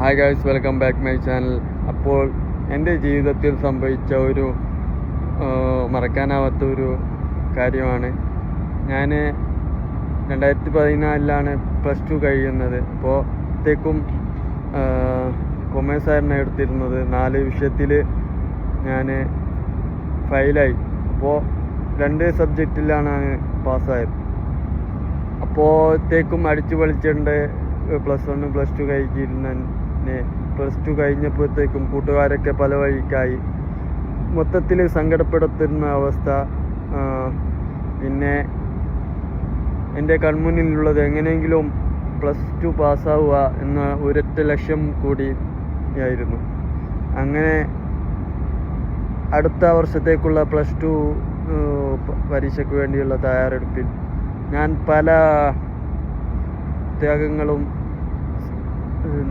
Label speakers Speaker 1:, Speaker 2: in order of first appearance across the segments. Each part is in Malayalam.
Speaker 1: Hi guys welcome back my channel അപ്പോൾ എന്റെ ജീവിതത്തിൽ സംഭവിച്ച ഒരു മറക്കാനാവാത്ത ഒരു കാര്യമാണ്. ഞാൻ രണ്ടായിരത്തി പതിനാലിലാണ് പ്ലസ് ടു കഴിയുന്നത്. അപ്പോൾ അത്തേക്കും കൊമേഴ്സ് ആയിരുന്നു എടുത്തിരുന്നത്. നാല് വിഷയത്തിൽ ഞാൻ ഫെയിലായി. അപ്പോൾ രണ്ട് സബ്ജക്റ്റിലാണ് പാസ്സായത്. അപ്പോഴത്തേക്കും അടിച്ചു പൊളിച്ചിട്ടുണ്ട്. പ്ലസ് വണ്ണും പ്ലസ് ടു കഴിച്ചിരുന്നെ പ്ലസ് ടു കഴിഞ്ഞപ്പോഴത്തേക്കും കൂട്ടുകാരൊക്കെ പല വഴിക്കായി. മൊത്തത്തിൽ സങ്കടപ്പെടുത്തുന്ന അവസ്ഥ. പിന്നെ എന്റെ കൺമുന്നിലുള്ളത് എങ്ങനെയെങ്കിലും പ്ലസ് ടു പാസ്സാവുക എന്ന ഒരൊറ്റ ലക്ഷ്യം കൂടി ആയിരുന്നു. അങ്ങനെ അടുത്ത വർഷത്തേക്കുള്ള പ്ലസ് ടു പരീക്ഷയ്ക്ക് വേണ്ടിയുള്ള തയ്യാറെടുപ്പിൽ ഞാൻ പല ത്യാഗങ്ങളും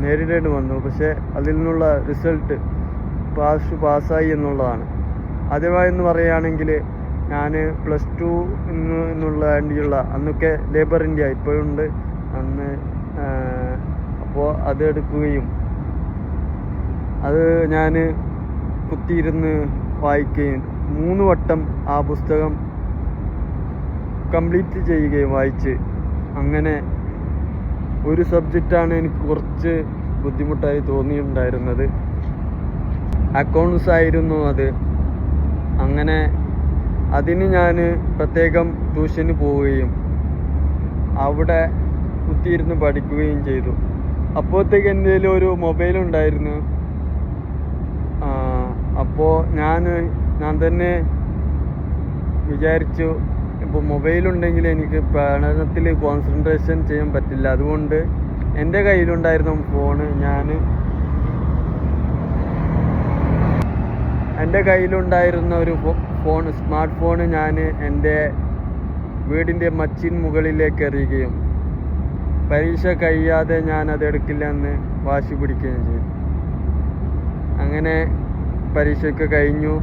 Speaker 1: നേരിടേണ്ടി വന്നു. പക്ഷേ അതിൽ നിന്നുള്ള റിസൾട്ട് പാസ് പാസ്സായി എന്നുള്ളതാണ്. ആദ്യമായി എന്ന് പറയുകയാണെങ്കിൽ ഞാൻ പ്ലസ് ടു എന്നുള്ള വേണ്ടിയുള്ള അന്നൊക്കെ ലേബർ ഇന്ത്യ ഇപ്പോഴുണ്ട്. അന്ന് അപ്പോൾ അത് എടുക്കുകയും അത് ഞാൻ കുത്തിയിരുന്ന് വായിക്കുകയും മൂന്ന് വട്ടം ആ പുസ്തകം കംപ്ലീറ്റ് ചെയ്യുകയും വായിച്ച് അങ്ങനെ ഒരു സബ്ജക്റ്റാണ് എനിക്ക് കുറച്ച് ബുദ്ധിമുട്ടായി തോന്നിയിട്ടുണ്ടായിരുന്നത്. അക്കൗണ്ട്സ് ആയിരുന്നു അത്. അങ്ങനെ അതിന് ഞാൻ പ്രത്യേകം ട്യൂഷന് പോവുകയും അവിടെ കുത്തിയിരുന്ന് പഠിക്കുകയും ചെയ്തു. അപ്പോഴത്തേക്ക് കയ്യിൽ ഒരു മൊബൈൽ ഉണ്ടായിരുന്നു. അപ്പോൾ ഞാൻ ഞാൻ തന്നെ വിചാരിച്ചു ഇപ്പോൾ മൊബൈലുണ്ടെങ്കിൽ എനിക്ക് പഠനത്തിൽ കോൺസെൻട്രേഷൻ ചെയ്യാൻ പറ്റില്ല. അതുകൊണ്ട് എന്റെ കയ്യിലുണ്ടായിരുന്ന ഫോണ് ഞാൻ എന്റെ കയ്യിലുണ്ടായിരുന്ന ഒരു ഫോൺ സ്മാർട്ട് ഫോൺ ഞാൻ എന്റെ വീടിന്റെ മച്ചിൻ മുകളിലേക്ക് എറിയുകയും പരീക്ഷ കഴിയാതെ ഞാൻ അത് എടുക്കില്ല എന്ന് വാശി പിടിക്കുകയും ചെയ്തു. അങ്ങനെ പരീക്ഷയ്ക്ക് കഴിഞ്ഞു.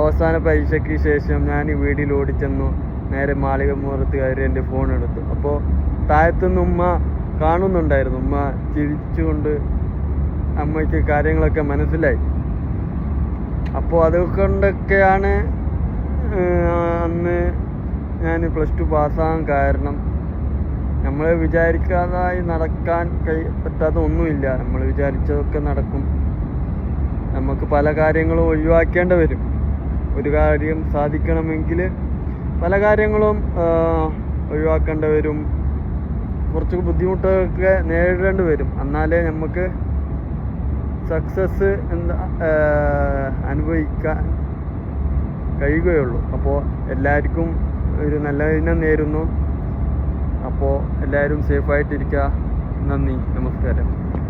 Speaker 1: അവസാന പരീക്ഷയ്ക്ക് ശേഷം ഞാൻ വീട്ടിൽ ഓടിച്ചെന്നു. നേരെ മാളിക മുഹൂർത്ത് കയറി എന്റെ ഫോൺ എടുത്തു. അപ്പോൾ താഴത്തുനിന്ന് ഉമ്മ കാണുന്നുണ്ടായിരുന്നു. ഉമ്മ ചിരിച്ചുകൊണ്ട് അമ്മയ്ക്ക് കാര്യങ്ങളൊക്കെ മനസ്സിലായി. അപ്പോൾ അതുകൊണ്ടൊക്കെയാണ് അന്ന് ഞാൻ പ്ലസ് ടു പാസ്സാകാൻ കാരണം നമ്മൾ വിചാരിക്കാതായി നടക്കാൻ കൈ പറ്റാത്ത ഒന്നുമില്ല നമ്മൾ വിചാരിച്ചതൊക്കെ നടക്കും. നമുക്ക് പല കാര്യങ്ങളും ഒഴിവാക്കേണ്ടി വരും. ഒരു കാര്യം സാധിക്കണമെങ്കിൽ പല കാര്യങ്ങളും ഒഴിവാക്കേണ്ടി വരും കുറച്ച് ബുദ്ധിമുട്ടൊക്കെ നേരിടേണ്ടി വരും എന്നാലേ നമുക്ക് സക്സസ് എന്താ അനുഭവിക്കാൻ കഴിയുകയുള്ളൂ. അപ്പോൾ എല്ലാവർക്കും ഒരു നല്ല ദിനം നേരുന്നു. അപ്പോൾ എല്ലാവരും സേഫായിട്ടിരിക്കുക നന്ദി. നമസ്കാരം.